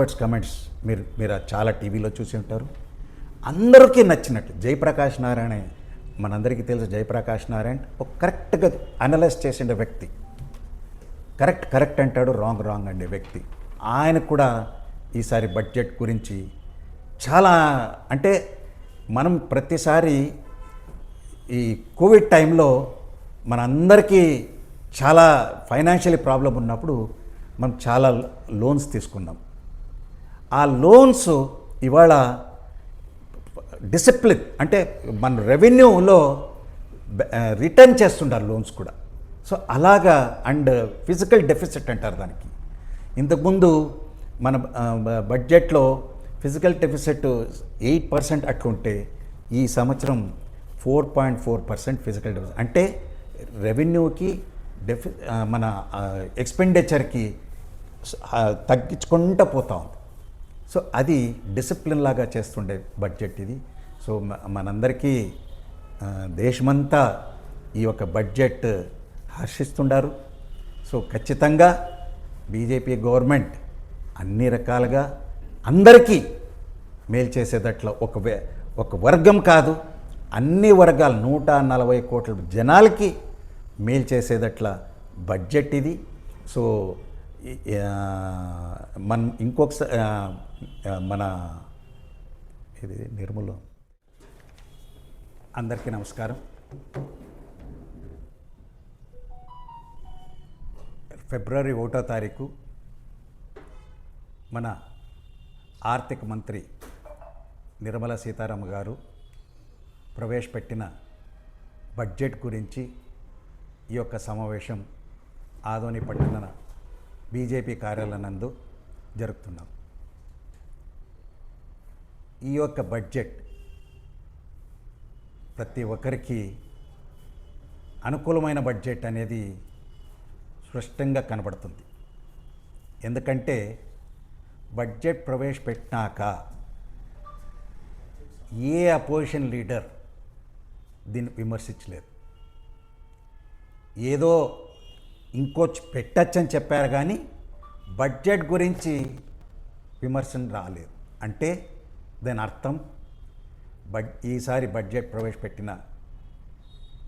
Experts comments మీరు మీరు చాలా టీవీలో చూసి ఉంటారు. అందరికీ నచ్చినట్టు జయప్రకాష్ నారాయణ మనందరికీ తెలుసు జయప్రకాష్ నారాయణ ఒక కరెక్ట్గా అనలైజ్ చేసిన వ్యక్తి. కరెక్ట్ కరెక్ట్ అంటాడు రాంగ్ రాంగ్ అండే వ్యక్తి. ఆయన కూడా ఈసారి బడ్జెట్ గురించి చాలా అంటే మనం ప్రతిసారి ఈ కోవిడ్ టైంలో మనందరికీ చాలా ఫైనాన్షియల్ ప్రాబ్లం ఉన్నప్పుడు మనం చాలా లోన్స్ తీసుకున్నాం. ఆ లోన్స్ ఇవాళ డిసిప్లిన్ అంటే మన రెవెన్యూలో రిటర్న్ చేస్తుంటారు లోన్స్ కూడా. సో అలాగా అండ్ ఫిజికల్ డెఫిసిట్ అంటారు దానికి. ఇంతకుముందు మన బడ్జెట్లో ఫిజికల్ డెఫిసిట్ ఎయిట్ పర్సెంట్ అట్లుంటే ఈ సంవత్సరం four point four percent physical deficit. అంటే రెవెన్యూకి డెఫి మన ఎక్స్పెండిచర్కి తగ్గించుకుంటూ పోతా ఉంది. సో అది డిసిప్లిన్ లాగా చేస్తుండే బడ్జెట్ ఇది. సో మ- మనందరికీ దేశమంతా ఈ యొక్క బడ్జెట్ హర్షిస్తుండారు. సో ఖచ్చితంగా బీజేపీ గవర్నమెంట్ అన్ని రకాలుగా అందరికీ మేలు చేసేటట్లు ఒక వే- ఒక వర్గం కాదు అన్ని వర్గాలు నూట నలభై కోట్ల జనాలకి మేలు చేసేదట్ల బడ్జెట్ ఇది. సో మనం ఇంకొకసారి మన ఇది నిర్మూలం. అందరికీ నమస్కారం. ఫిబ్రవరి ఒకటో తారీఖు మన ఆర్థిక మంత్రి నిర్మలా సీతారామ గారు ప్రవేశపెట్టిన బడ్జెట్ గురించి ఈ యొక్క సమావేశం ఆదోని పట్టణ బీజేపీ కార్యాలయనందు జరుగుతున్నాం జరుపుతున్నాం. ఈ యొక్క బడ్జెట్ ప్రతి ఒక్కరికి అనుకూలమైన బడ్జెట్ అనేది స్పష్టంగా కనబడుతుంది. ఎందుకంటే బడ్జెట్ ప్రవేశపెట్టినాక ఏ అపోజిషన్ లీడర్ దీన్ని విమర్శించలేదు. ఏదో ఇంకో పెట్టచ్చని చెప్పారు కానీ బడ్జెట్ గురించి విమర్శన రాలేదు. అంటే దాని అర్థం. బడ్ ఈసారి బడ్జెట్ ప్రవేశపెట్టిన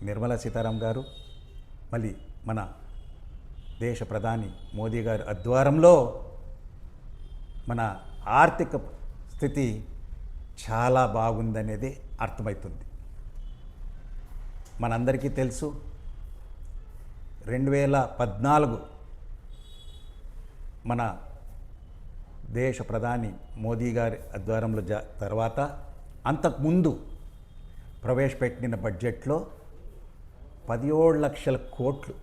నిర్మలా సీతారాం గారు మళ్ళీ మన దేశ ప్రధాని మోదీ గారి ఆధ్వర్యంలో మన ఆర్థిక స్థితి చాలా బాగుందనేది అర్థమవుతుంది మనందరికీ తెలుసు రెండు వేల పద్నాలుగు మన దేశ ప్రధాని మోదీ గారి ఆధ్వర్యంలో జ తర్వాత అంతకుముందు ప్రవేశపెట్టిన బడ్జెట్లో పదిహేడు లక్షల కోట్లు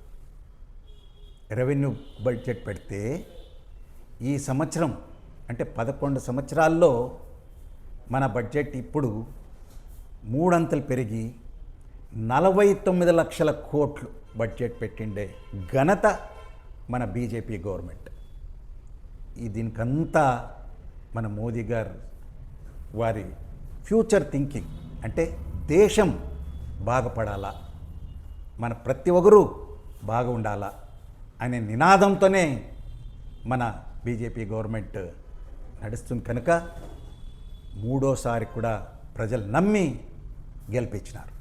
రెవెన్యూ బడ్జెట్ పెడితే ఈ సంవత్సరం అంటే పదకొండు సంవత్సరాల్లో మన బడ్జెట్ ఇప్పుడు మూడంతలు పెరిగి నలభై తొమ్మిది లక్షల కోట్లు బడ్జెట్ పెట్టిండే ఘనత మన బీజేపీ గవర్నమెంట్. ఈ దీనికంతా మన మోదీ గారు వారి ఫ్యూచర్ థింకింగ్ అంటే దేశం బాగుపడాలా మన ప్రతి ఒక్కరూ బాగా ఉండాలా అనే నినాదంతోనే మన బీజేపీ గవర్నమెంట్ నడుస్తుంది కనుక మూడోసారి కూడా ప్రజలు నమ్మి గెలిపించినారు.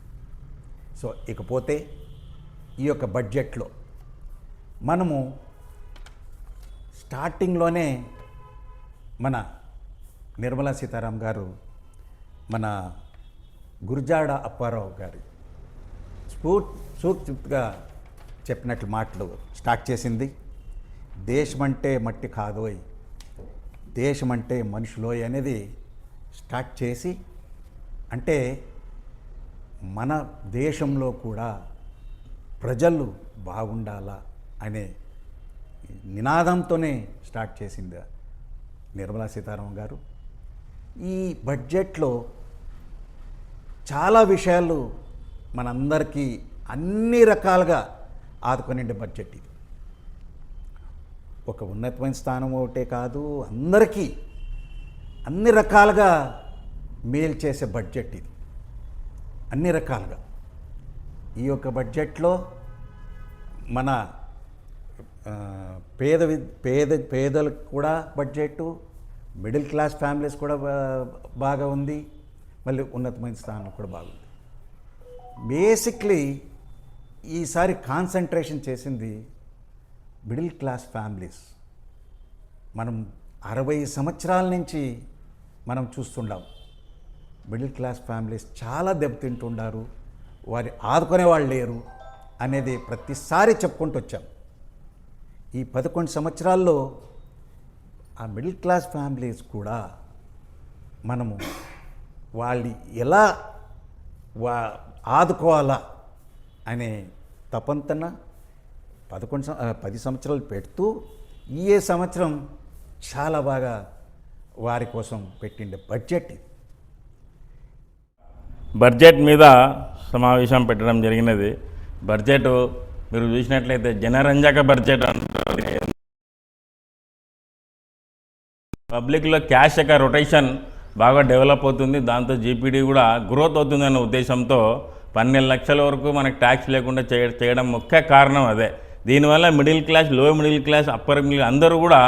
సో ఇకపోతే ఈ యొక్క బడ్జెట్లో మనము స్టార్టింగ్లోనే మన నిర్మలా సీతారాం గారు మన గురుజాడ అప్పారావు గారి స్ఫూర్ సూక్తిగా చెప్పినట్లు మాటలు స్టార్ట్ చేసింది. దేశం అంటే మట్టి కాదోయ్ దేశం అంటే మనుషులోయ్ అనేది స్టార్ట్ చేసి అంటే మన దేశంలో కూడా ప్రజలు బాగుండాలా అనే నినాదంతోనే స్టార్ట్ చేసింది నిర్మలా సీతారామన్ గారు. ఈ బడ్జెట్లో చాలా విషయాలు మనందరికీ అన్ని రకాలుగా ఆదుకునే బడ్జెట్ ఇది. ఒక ఉన్నతమైన స్థానం ఒకటే కాదు అందరికీ అన్ని రకాలుగా మేలు చేసే బడ్జెట్ ఇది. అన్ని రకాలుగా. ఈ యొక్క బడ్జెట్లో మన పేద వి- పేద పేదలకు కూడా బడ్జెట్ మిడిల్ క్లాస్ ఫ్యామిలీస్ కూడా బాగా ఉంది మళ్ళీ ఉన్నతమైన స్థానం కూడా బాగుంది బేసిక్లీ ఈసారి కాన్సన్ట్రేషన్ చేసింది మిడిల్ క్లాస్ ఫ్యామిలీస్. మనం అరవై సంవత్సరాల నుంచి మనం చూస్తుండాం. మిడిల్ క్లాస్ ఫ్యామిలీస్ చాలా దెబ్బతింటుండారు వారి ఆదుకునే వాళ్ళు లేరు అనేది ప్రతిసారి చెప్పుకుంటూ వచ్చాం. ఈ పదకొండు సంవత్సరాల్లో ఆ మిడిల్ క్లాస్ ఫ్యామిలీస్ కూడా మనము వాళ్ళు ఎలా వా ఆదుకోవాలా అనే తపంతన పదకొండు పది సంవత్సరాలు పెడుతూ ఈ సంవత్సరం చాలా బాగా వారి కోసం పెట్టిండే బడ్జెట్ బడ్జెట్ మీద సమావేశం పెట్టడం జరిగినది. బడ్జెట్ మీరు చూసినట్లయితే జనరంజక బడ్జెట్ పబ్లిక్లో క్యాష్ యొక్క రొటేషన్ బాగా డెవలప్ అవుతుంది. దాంతో జీపీడీ కూడా గ్రోత్ అవుతుందన్న ఉద్దేశంతో పన్నెండు లక్షల వరకు మనకు ట్యాక్స్ లేకుండా చేయ చేయడం ముఖ్య కారణం అదే. దీనివల్ల మిడిల్ క్లాస్లో మిడిల్ క్లాస్ అప్పర్ మిడిల్ అందరూ కూడా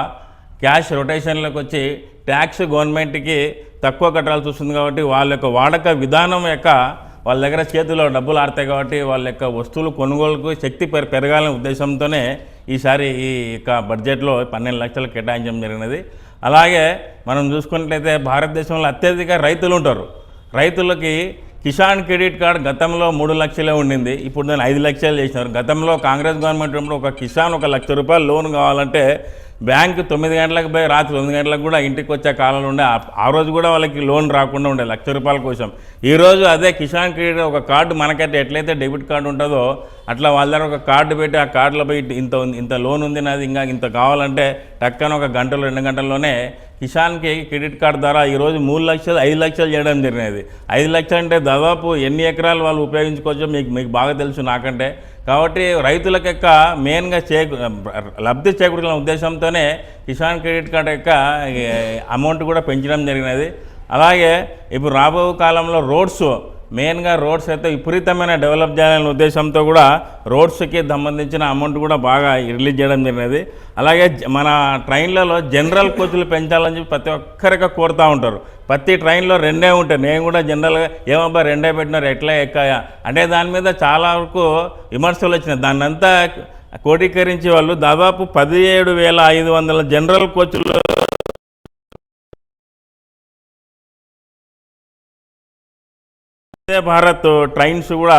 క్యాష్ రొటేషన్లోకి వచ్చి ట్యాక్స్ గవర్నమెంట్కి తక్కువ కట్టాల్సి వస్తుంది కాబట్టి వాళ్ళ యొక్క వాడక విధానం యొక్క వాళ్ళ దగ్గర చేతిలో డబ్బులు ఆడతాయి కాబట్టి వాళ్ళ యొక్క వస్తువులు కొనుగోలుకు శక్తి పెర పెరగాలనే ఉద్దేశంతోనే ఈసారి ఈ యొక్క బడ్జెట్లో పన్నెండు లక్షలు కేటాయించడం జరిగినది. అలాగే మనం చూసుకున్నట్లయితే భారతదేశంలో అత్యధిక రైతులు ఉంటారు. రైతులకి కిసాన్ క్రెడిట్ కార్డ్ గతంలో మూడు లక్షలే ఉండింది ఇప్పుడు దాన్ని ఐదు లక్షలు చేసినారు. గతంలో కాంగ్రెస్ గవర్నమెంట్ ఒక కిసాన్ ఒక లక్ష రూపాయలు లోన్ కావాలంటే బ్యాంకు తొమ్మిది గంటలకు పోయి రాత్రి తొమ్మిది గంటలకు కూడా ఇంటికి వచ్చే కాలంలో ఉండే ఆ- రోజు కూడా వాళ్ళకి లోన్ రాకుండా ఉండే లక్ష రూపాయల కోసం. ఈరోజు అదే కిసాన్ క్రెడిట్ ఒక కార్డు మనకైతే ఎట్లయితే డెబిట్ కార్డు ఉంటుందో అట్లా వాళ్ళ దగ్గర ఒక కార్డు పెట్టి ఆ కార్డులో పోయి ఇంత ఉంది- ఇంత లోన్ ఉంది నాది ఇంకా ఇంత కావాలంటే టక్కన ఒక గంటలో రెండు గంటల్లోనే కిసాన్కి క్రెడిట్ కార్డు ద్వారా ఈరోజు మూడు లక్షలు ఐదు లక్షలు చేయడం జరిగినది. ఐదు లక్షలు అంటే దాదాపు ఎన్ని ఎకరాలు వాళ్ళు ఉపయోగించుకోవచ్చో మీకు మీకు బాగా తెలుసు నాకంటే. కాబట్టి రైతులకు యొక్క మెయిన్గా చే లబ్ధి చేకూర్చిన ఉద్దేశంతోనే కిసాన్ క్రెడిట్ కార్డు యొక్క అమౌంట్ కూడా పెంచడం జరిగినది. అలాగే ఇప్పుడు రాబో కాలంలో రోడ్స్ మెయిన్గా రోడ్స్ అయితే విపరీతమైన డెవలప్ చేయాలనే ఉద్దేశంతో కూడా రోడ్స్కి సంబంధించిన అమౌంట్ కూడా బాగా రిలీజ్ చేయడం జరిగినది. అలాగే మన ట్రైన్లలో జనరల్ కోచ్లు పెంచాలని చెప్పి ప్రతి ఒక్కరికి కోరుతూ ఉంటారు. ప్రతి ట్రైన్లో రెండే ఉంటాయి. నేను కూడా జనరల్గా ఏమబ్బా రెండే పెట్టినారు ఎట్లా ఎక్కాయా? అంటే దాని మీద చాలా వరకు విమర్శలు వచ్చినాయి. దాన్ని అంతా క్రోడీకరించే వాళ్ళు దాదాపు పదిహేడు వేల ఐదు వందల జనరల్ కోచ్లు వందే భారత్ ట్రైన్స్ కూడా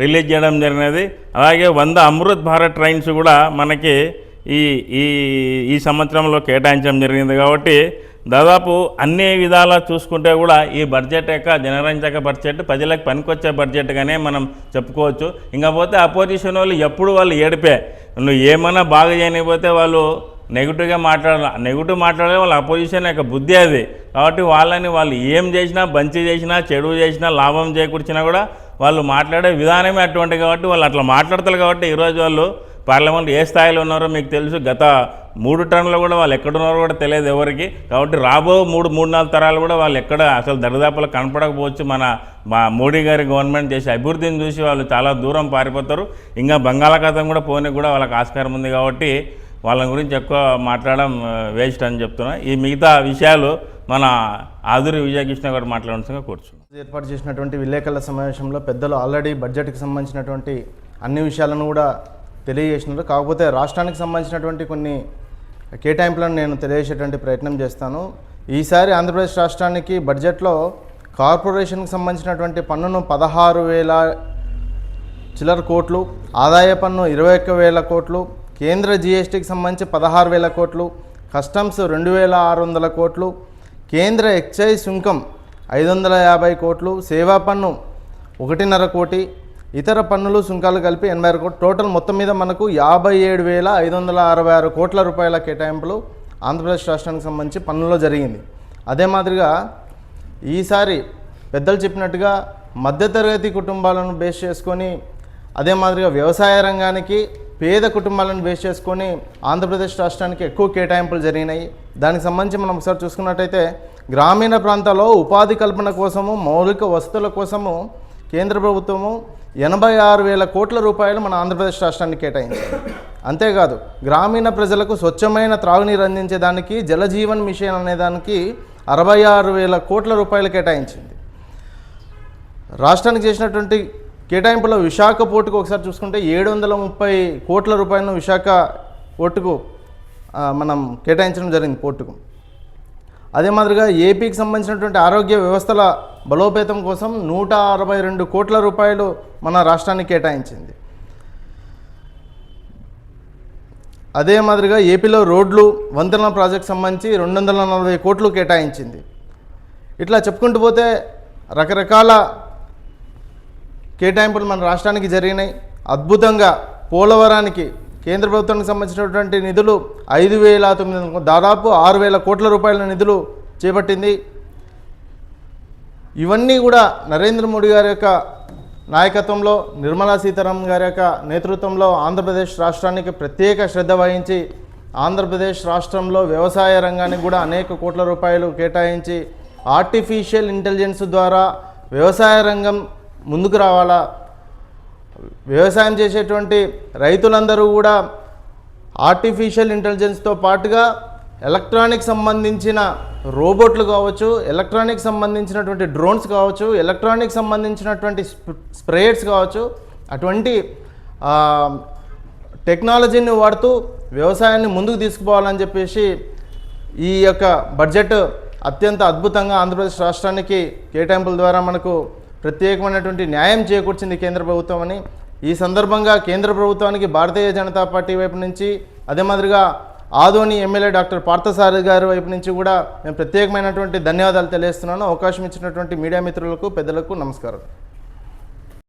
రిలీజ్ చేయడం జరిగినది. అలాగే వంద అమృత్ భారత్ ట్రైన్స్ కూడా మనకి ఈ ఈ ఈ సంవత్సరంలో కేటాయించడం జరిగింది కాబట్టి దాదాపు అన్ని విధాలా చూసుకుంటే కూడా ఈ బడ్జెట్ యొక్క జనరంజక బడ్జెట్ ప్రజలకు పనికొచ్చే బడ్జెట్గానే మనం చెప్పుకోవచ్చు. ఇంకా పోతే అపోజిషన్ వాళ్ళు ఎప్పుడు వాళ్ళు ఏడిపే. నువ్వు ఏమైనా బాగా చేయకపోతే వాళ్ళు నెగిటివ్గా మాట్లాడాలి నెగిటివ్ మాట్లాడే వాళ్ళ అపోజిషన్ యొక్క బుద్ధి అది. కాబట్టి వాళ్ళని వాళ్ళు ఏం చేసినా బంచి చేసినా చెడు చేసినా లాభం చేకూర్చినా కూడా వాళ్ళు మాట్లాడే విధానమే అటువంటి కాబట్టి వాళ్ళు అట్లా మాట్లాడతారు కాబట్టి ఈరోజు వాళ్ళు పార్లమెంట్ ఏ స్థాయిలో ఉన్నారో మీకు తెలుసు. గత మూడు టర్మ్లో కూడా వాళ్ళు ఎక్కడున్నారో కూడా తెలియదు ఎవరికి. కాబట్టి రాబో మూడు మూడు నాలుగు తరాలు కూడా వాళ్ళు ఎక్కడ అసలు దరిదాపులు కనపడకపోవచ్చు. మన మా మోడీ గారి గవర్నమెంట్ చేసే అభివృద్ధిని చూసి వాళ్ళు చాలా దూరం పారిపోతారు. ఇంకా బంగాళాఖాతం కూడా పోనీ కూడా వాళ్ళకి ఆస్కారం ఉంది కాబట్టి వాళ్ళ గురించి ఎక్కువ మాట్లాడడం వేస్ట్ అని చెప్తున్నా. ఈ మిగతా విషయాలు మన ఆదురి విజయకృష్ణ గారు మాట్లాడాల్సిందిగా కూర్చున్నాం. ఏర్పాటు చేసినటువంటి విలేకరుల సమావేశంలో పెద్దలు ఆల్రెడీ బడ్జెట్కి సంబంధించినటువంటి అన్ని విషయాలను కూడా తెలియజేసినారు. కాకపోతే రాష్ట్రానికి సంబంధించినటువంటి కొన్ని కేటాయింపులను నేను తెలియజేసేటువంటి ప్రయత్నం చేస్తాను. ఈసారి ఆంధ్రప్రదేశ్ రాష్ట్రానికి బడ్జెట్లో కార్పొరేషన్కి సంబంధించినటువంటి పన్నును పదహారు వేల చిల్లర కోట్లు ఆదాయ పన్ను ఇరవై ఒక్క వేల కోట్లు కేంద్ర జీఎస్టీకి సంబంధించి పదహారు వేల కోట్లు కస్టమ్స్ రెండు వేల ఆరు వందల కోట్లు కేంద్ర ఎక్సైజ్ సుంకం ఐదు వందల యాభై కోట్లు సేవా పన్ను ఒకటిన్నర కోటి ఇతర పన్నులు సుంకాలు కలిపి ఎనభై ఆరు కోట్లు. టోటల్ మొత్తం మీద మనకు యాభై ఏడు వేల ఐదు వందల అరవై ఆరు కోట్ల రూపాయల కేటాయింపులు ఆంధ్రప్రదేశ్ రాష్ట్రానికి సంబంధించి పన్నులో జరిగింది. అదే మాదిరిగా ఈసారి పెద్దలు చెప్పినట్టుగా మధ్యతరగతి కుటుంబాలను బేస్ చేసుకొని అదే మాదిరిగా వ్యవసాయ రంగానికి పేద కుటుంబాలను బేస్ చేసుకొని ఆంధ్రప్రదేశ్ రాష్ట్రానికి ఎక్కువ కేటాయింపులు జరిగినాయి. దానికి సంబంధించి మనం ఒకసారి చూసుకున్నట్టయితే గ్రామీణ ప్రాంతాల్లో ఉపాధి కల్పన కోసము మౌలిక వసతుల కోసము కేంద్ర ప్రభుత్వము ఎనభై ఆరు వేల కోట్ల రూపాయలు మన ఆంధ్రప్రదేశ్ రాష్ట్రానికి కేటాయించింది. అంతేకాదు గ్రామీణ ప్రజలకు స్వచ్ఛమైన త్రాగునీరు అందించేదానికి జలజీవన్ మిషన్ అనే దానికి అరవై ఆరు వేల కోట్ల రూపాయలు కేటాయించింది. రాష్ట్రానికి చేసినటువంటి కేటాయింపులో విశాఖ పోర్టుకు ఒకసారి చూసుకుంటే ఏడు వందల ముప్పై కోట్ల రూపాయలను విశాఖ పోర్టుకు మనం కేటాయించడం జరిగింది పోర్టుకు. అదే మాదిరిగా ఏపీకి సంబంధించినటువంటి ఆరోగ్య వ్యవస్థల బలోపేతం కోసం నూట అరవై రెండు కోట్ల రూపాయలు మన రాష్ట్రానికి కేటాయించింది. అదే మాదిరిగా ఏపీలో రోడ్లు వంతెనల ప్రాజెక్ట్ సంబంధించి రెండు వందల నలభై కోట్లు కేటాయించింది. ఇట్లా చెప్పుకుంటూ పోతే రకరకాల కేటాయింపులు మన రాష్ట్రానికి జరిగినాయి. అద్భుతంగా పోలవరానికి కేంద్ర ప్రభుత్వానికి సంబంధించినటువంటి నిధులు ఐదు వేల తొమ్మిది దాదాపు ఆరు వేల కోట్ల రూపాయల నిధులు చేపట్టింది. ఇవన్నీ కూడా నరేంద్ర మోడీ గారి యొక్క నాయకత్వంలో నిర్మలా సీతారామన్ గారి యొక్క నేతృత్వంలో ఆంధ్రప్రదేశ్ రాష్ట్రానికి ప్రత్యేక శ్రద్ధ వహించి ఆంధ్రప్రదేశ్ రాష్ట్రంలో వ్యవసాయ రంగానికి కూడా అనేక కోట్ల రూపాయలు కేటాయించి ఆర్టిఫిషియల్ ఇంటెలిజెన్స్ ద్వారా వ్యవసాయ రంగం ముందుకు రావాలా? వ్యవసాయం చేసేటువంటి రైతులందరూ కూడా ఆర్టిఫిషియల్ ఇంటెలిజెన్స్తో పాటుగా ఎలక్ట్రానిక్ సంబంధించిన రోబోట్లు కావచ్చు ఎలక్ట్రానిక్ సంబంధించినటువంటి డ్రోన్స్ కావచ్చు ఎలక్ట్రానిక్ సంబంధించినటువంటి స్ప్రేయర్స్ కావచ్చు అటువంటి టెక్నాలజీని వాడుతూ వ్యవసాయాన్ని ముందుకు తీసుకుపోవాలని చెప్పేసి ఈ యొక్క బడ్జెట్ అత్యంత అద్భుతంగా ఆంధ్రప్రదేశ్ రాష్ట్రానికి కేటాయింపుల ద్వారా మనకు ప్రత్యేకమైనటువంటి న్యాయం చేకూర్చింది కేంద్ర ప్రభుత్వం అని. ఈ సందర్భంగా కేంద్ర ప్రభుత్వానికి భారతీయ జనతా పార్టీ వైపు నుంచి అదే మాదిరిగా ఆదోని ఎమ్మెల్యే డాక్టర్ పార్థసారథి గారి వైపు నుంచి కూడా మేము ప్రత్యేకమైనటువంటి ధన్యవాదాలు తెలియజేస్తున్నాను. అవకాశం ఇచ్చినటువంటి మీడియా మిత్రులకు పెద్దలకు నమస్కారం.